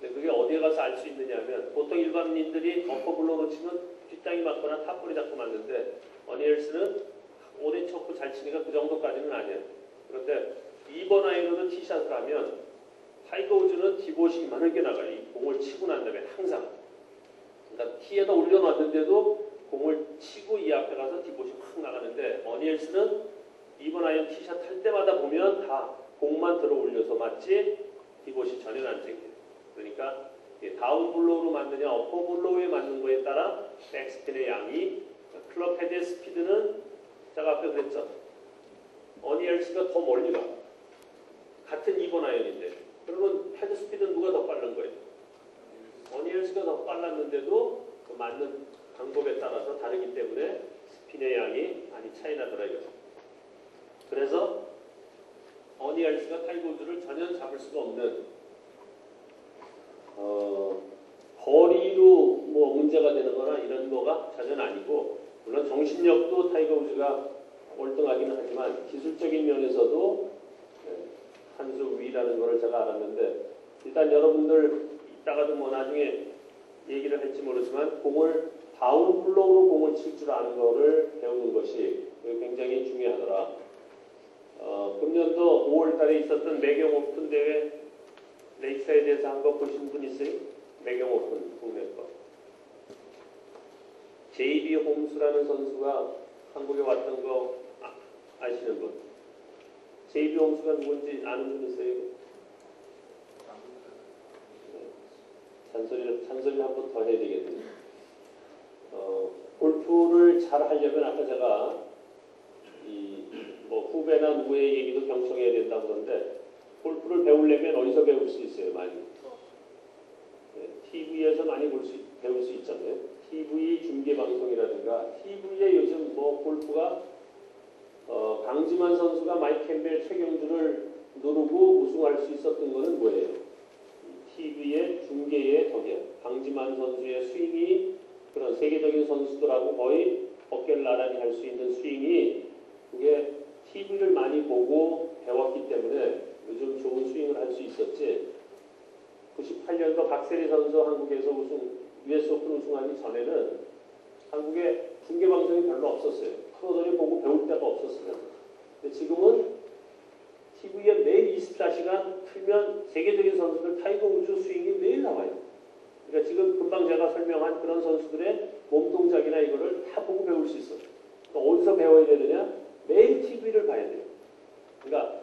네, 그게 어디에 가서 알수 있느냐면 보통 일반인들이 어퍼블로로 치면 뒷땅이 맞거나 탑볼이 자꾸 맞는데 어니엘스는 오래 쳤고 잘 치니까 그 정도까지는 아니에요. 그런데 2번 아이로는 티샷을 하면 타이거 우즈는 디봇이 많게 나가요. 이 공을 치고 난 다음에 항상. 그러니까 티에다 올려놨는데도 공을 치고 이 앞에 가서 디봇이 확 나가는데 어니엘스는 2번 아이언 티샷 할 때마다 보면 다 공만 들어 올려서 맞지 디봇이 전혀 안 생겨요. 그러니까 이 다운 블로우로 맞느냐 어퍼 블로우에 맞는 거에 따라 백스핀의 양이 클럽 헤드의 스피드는 제가 앞에 그랬죠. 어니엘스가 더 멀리 가. 같은 2번 아이언인데 그러면 헤드 스피드는 누가 더 빠른 거예요? 어니엘스가 더 빨랐는데도 그 맞는 방법에 따라서 다르기 때문에 스핀의 양이 많이 차이 나더라고요. 그래서 어니엘스가 타이거우즈를 전혀 잡을 수가 없는 어, 거리로 뭐 문제가 되는 거나 이런 거가 전혀 아니고 물론 정신력도 타이거 우즈가 월등하기는 하지만 기술적인 면에서도 네, 한 수 위라는 거를 제가 알았는데 일단 여러분들 이따가도 뭐 나중에 얘기를 할지 모르지만 공을 다운 블로우로 공을 칠 줄 아는 거를 배우는 것이 굉장히 중요하더라. 어, 금년도 5월 달에 있었던 매경 오픈 대회 레이사에 대해서 한 거 보신 분 있어요? 매경 오픈 국내 거. JB 홈스라는 선수가 한국에 왔던 거 아, 아시는 분? 홈스가 누군지 아는 분 있어요? 네. 잔소리를, 잔소리를 한 번 더 해야 되겠네요. 어, 골프를 잘 하려면 아까 제가 이 뭐 후배나 누구의 얘기도 경청해야 된다고 그러는데 골프를 배우려면 어디서 배울 수 있어요, 많이? 네, TV에서 많이 볼 수, 배울 수 있잖아요. TV 중계 방송이라든가 TV에 요즘 뭐 골프가 어, 강지만 선수가 마이크 캠벨 최경주를 누르고 우승할 수 있었던 거는 뭐예요? TV의 중계의 덕이에요. 강지만 선수의 스윙이 그런 세계적인 선수들하고 거의 어깨를 나란히 할 수 있는 스윙이 그게 TV를 많이 보고 배웠기 때문에 요즘 좋은 스윙을 할 수 있었지. 98년도 박세리 선수 한국에서 우승, US 오픈 우승하기 전에는 한국에 중계 방송이 별로 없었어요. 프로들이 보고 배울 데가 없었어요. 근데 지금은 TV에 매일 24시간 틀면 세계적인 선수들 타이거 우즈 스윙이 매일 나와요. 그러니까 지금 금방 제가 설명한 그런 선수들의 몸 동작이나 이거를 다 보고 배울 수 있어요. 그러니까 어디서 배워야 되느냐? 매일 TV를 봐야 돼요. 그러니까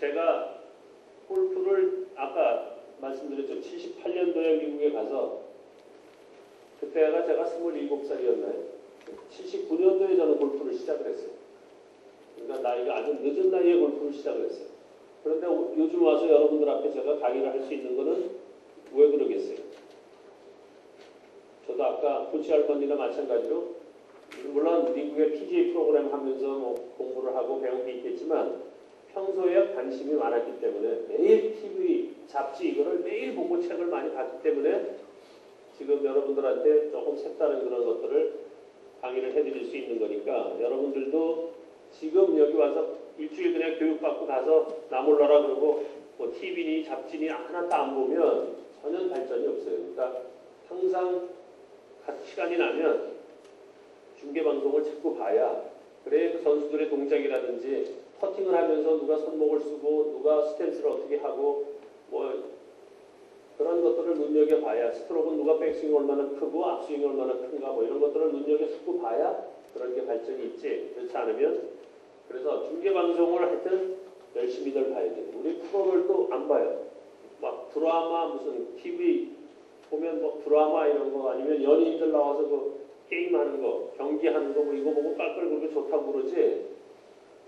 제가 골프를 아까 말씀드렸죠. 78년도에 미국에 가서 그때가 제가 27살이었나요? 79년도에 저는 골프를 시작을 했어요. 그러니까 나이가 아주 늦은 나이에 골프를 시작을 했어요. 그런데 요즘 와서 여러분들 앞에 제가 강의를 할 수 있는 거는 왜 그러겠어요? 저도 아까 부치 할머니나 마찬가지로 물론 미국의 PGA 프로그램 하면서 뭐 공부를 하고 배운 게 있겠지만 평소에 관심이 많았기 때문에 매일 TV, 잡지 이거를 매일 보고 책을 많이 봤기 때문에 지금 여러분들한테 조금 색다른 그런 것들을 강의를 해드릴 수 있는 거니까 여러분들도 지금 여기 와서 일주일 그냥 교육받고 가서 나 몰라라 그러고 뭐 TV니 잡지니 하나 도 안 보면 전혀 발전이 없어요. 그러니까 항상 시간이 나면 중계 방송을 자꾸 봐야 그래 그 선수들의 동작이라든지 퍼팅을 하면서 누가 손목을 쓰고 누가 스탠스를 어떻게 하고 뭐 그런 것들을 눈여겨 봐야 스트로크는 누가 백스윙이 얼마나 크고 앞스윙이 얼마나 큰가 뭐 이런 것들을 눈여겨 자꾸 봐야 그런 게 발전이 있지 그렇지 않으면 그래서 중계 방송을 하여튼 열심히들 봐야 돼요. 우리 프로들도 안 봐요. 막 드라마 무슨 TV 보면 뭐 드라마 이런 거 아니면 연예인들 나와서 그 게임하는 거, 경기하는 거 뭐 이거 보고 깔깔 그렇게 좋다고 그러지.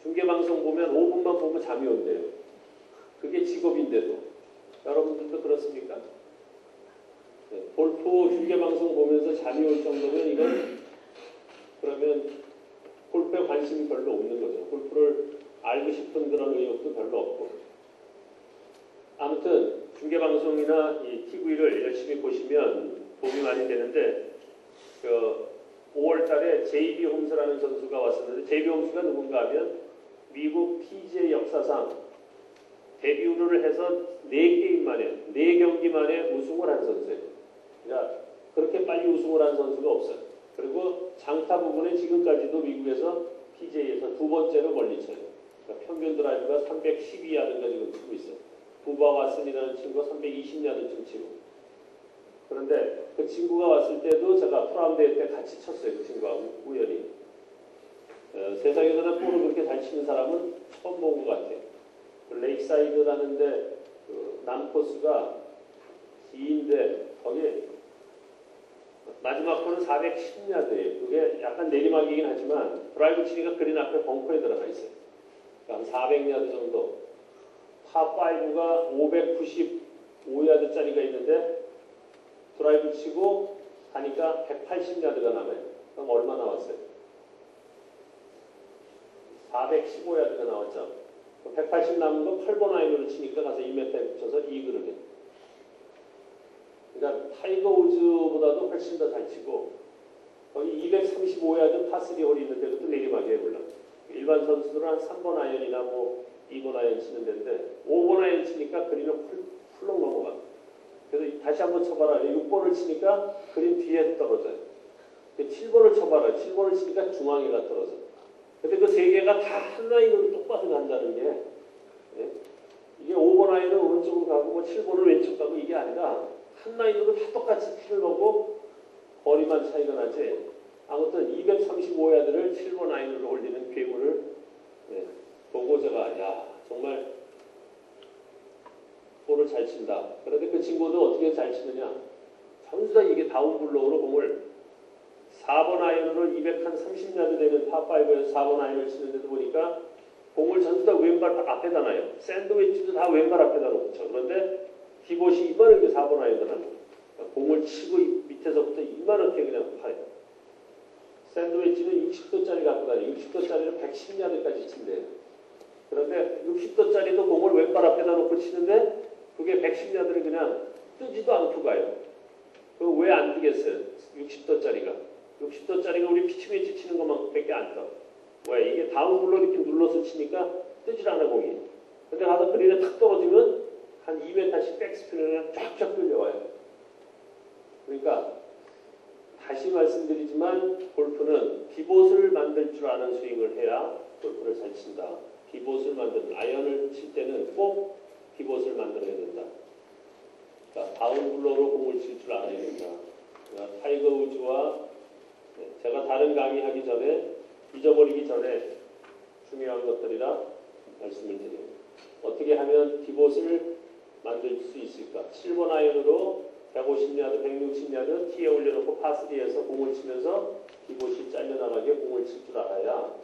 중계 방송 보면 5분만 보면 잠이 온대요. 그게 직업인데도 여러분들도 그렇습니까? 네, 골프 중계 방송 보면서 잠이 올 정도면 이건 그러면 골프에 관심이 별로 없는 거죠. 골프를 알고 싶은 그런 의욕도 별로 없고. 아무튼 중계방송이나 이 TV를 열심히 보시면 도움이 많이 되는데 그 5월 달에 JB 홈스라는 선수가 왔었는데 JB 홈스가 누군가 하면 미국 PGA 역사상 데뷔를 해서 4게임 만에 4경기 만에 우승을 한 선수예요. 그러니까 그렇게 빨리 우승을 한 선수가 없어요. 그리고 장타 부분에 지금까지도 미국에서 PGA에서 두 번째로 멀리 쳐요. 그러니까 평균 드라이브가 312 야드가 지금 치고 있어요. 부바 왓슨이라는 친구가 320 야드 치고. 그런데 그 친구가 왔을 때도 제가 대회 때 같이 쳤어요. 그 친구하고 우연히. 어, 세상에서는 볼을 그렇게 잘 치는 사람은 처음 본 것 같아요. 그 레이크사이드라는데 그 남코스가 기인데 거기 마지막 코는 410야드예요. 그게 약간 내리막이긴 하지만 드라이브 치니까 그린 앞에 벙커에 들어가 있어요. 그러니까 한 400야드 정도. 파5가 595야드짜리가 있는데 드라이브 치고 가니까 180야드가 남아요. 그럼 얼마 나왔어요? 415야드가 나왔죠. 180 남은 거 8번 아이언으로 치니까 가서 2m에 붙여서 이글을 해. 그러니까 타이거 우즈보다도 훨씬 더 잘 치고 거기 235야드 파3 홀이 있는데 그것도 내리막이에요 물론. 일반 선수들은 한 3번 아이언이나 뭐 2번 아이언 치는 데인데 5번 아이언 치니까 그린을 훌- 훌렁 넘어가. 그래서 이- 다시 한번 쳐봐라. 6번을 치니까 그린 뒤에 떨어져요. 7번을 쳐봐라. 7번을 치니까 중앙에가 떨어져. 근데 그 세 개가 다 한 라인으로 똑바로 간다는 게 예? 이게 5번 아이언은 오른쪽으로 가고 뭐 7번은 왼쪽 가고 이게 아니라 한 라인으로 다 똑같이 피를 넣고 거리만 차이가 나지 아무튼 235야드를 7번 아이언으로 올리는 괴물을 예, 보고 제가 야 정말 볼을 잘 친다. 그런데 그 친구도 어떻게 잘 치느냐 전부 다 이게 다운블로우로 공을 4번 아이언으로 230야드 되는 파5에서 4번 아이언을 치는데도 보니까 공을 전부 다 왼발 앞에다 놔요. 샌드위치도 다 왼발 앞에다 쳐. 그런데 디봇이 이만하게 4번 아이언을 하는 거예요. 공을 치고 이- 밑에서부터 이만하게 그냥 파요. 샌드위치는 60도짜리 갖고 다녀요. 60도짜리를 110야드까지 친대요. 그런데 60도짜리도 공을 왼발 앞에다 놓고 치는데 그게 110야드를 그냥 뜨지도 않고 가요. 그왜안 뜨겠어요? 60도짜리가. 60도짜리가 우리 피치웨지 치는 것만밖에 안 떠. 왜? 이게 다운블로 이렇게 눌러서 치니까 뜨질 않아 공이. 근데 가서 그린에 탁 떨어지면 한 2m씩 백스핀을 쫙쫙 끌려와요. 그러니까 다시 말씀드리지만 골프는 디봇을 만들 줄 아는 스윙을 해야 골프를 잘 친다. 디봇을 만드는 아이언을 칠 때는 꼭 디봇을 만들어야 된다. 그러니까 다운블로로 공을 칠 줄 알아야 된다. 그러니까 타이거 우즈와 네, 제가 다른 강의하기 전에 잊어버리기 전에 중요한 것들이라 말씀을 드려요. 어떻게 하면 디봇을 만들 수 있을까? 7번 아이언으로 150야드, 160야드 티에 올려놓고 파3에서 공을 치면서 디봇이 잘려나가게 공을 칠 줄 알아야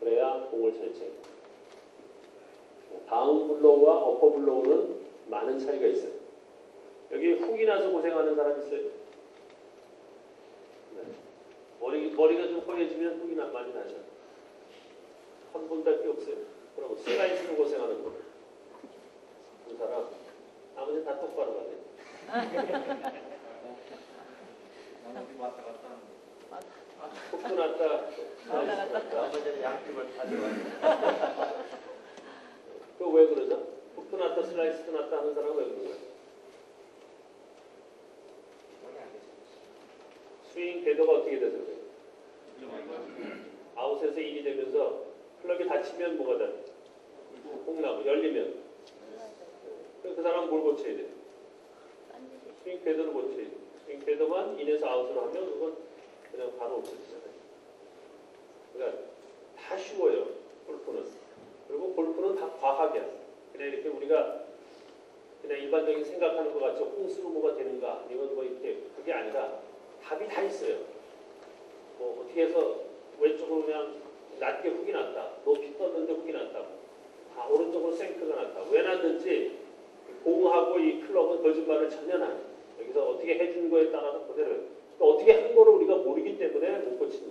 그래야 공을 잘 쳐요. 다운 블로우와 어퍼 블로우는 많은 차이가 있어요. 여기 훅이 나서 고생하는 사람 있어요? 네. 머리, 머리가 좀 허해지면 훅이 나, 많이 나죠. 한 분밖에 없어요. 그럼 슬라이스로 고생하는 분. 두 사람. 나머지 다 똑바로 가네. 왔다 갔다 하는 훅도 났다. 슬라이스 났다. 나머지는 양쪽을 가져가는 그왜 그러죠? 훅도 났다, 슬라이스도 났다 하는 사람은 왜 그런 거예요? 스윙 궤도가 어떻게 그래요? 아웃에서 인이 되면서 클럽이 닫히면 뭐가 돼? 콩나무 열리면 사람은 뭘 고쳐야 돼? 스윙 궤도를 고쳐야 돼. 스윙 궤도만 인에서 아웃으로 하면 그건 그냥 바로 없어지잖아요. 그러니까 다 쉬워요. 골프는. 그리고 골프는 다 과학이야. 그냥 이렇게 우리가 그냥 일반적인 생각하는 것 같죠. 홍수로 뭐가 되는가 아니면 뭐 이렇게 그게 아니라 답이 다 있어요. 뭐 어떻게 해서 왼쪽으로 그냥 낮게 훅이 났다. 높이 떴는데 훅이 났다. 다 오른쪽으로 생크가 났다. 왜 났는지 공하고 이 클럽은 거짓말을 전혀 안 해요. 여기서 어떻게 해준 거에 따라서 그대로 또 어떻게 한 거를 우리가 모르기 때문에 못 고치는